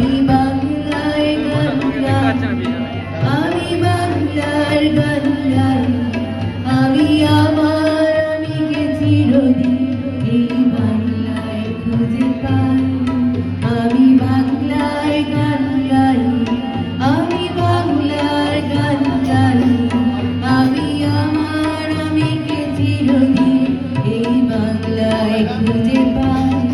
আমি বাংলায় গান আমি বাংলার গান গাই, আমি আমার আমি গেছি এই বাংলায় খুঁজে পাই আমি বাংলায় গান গাই, আমি বাংলার গান গাই, আমি আমার আমি বাংলায় খুঁজে পাই।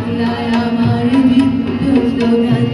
বাংলায় আমার বিদ্যুৎ গান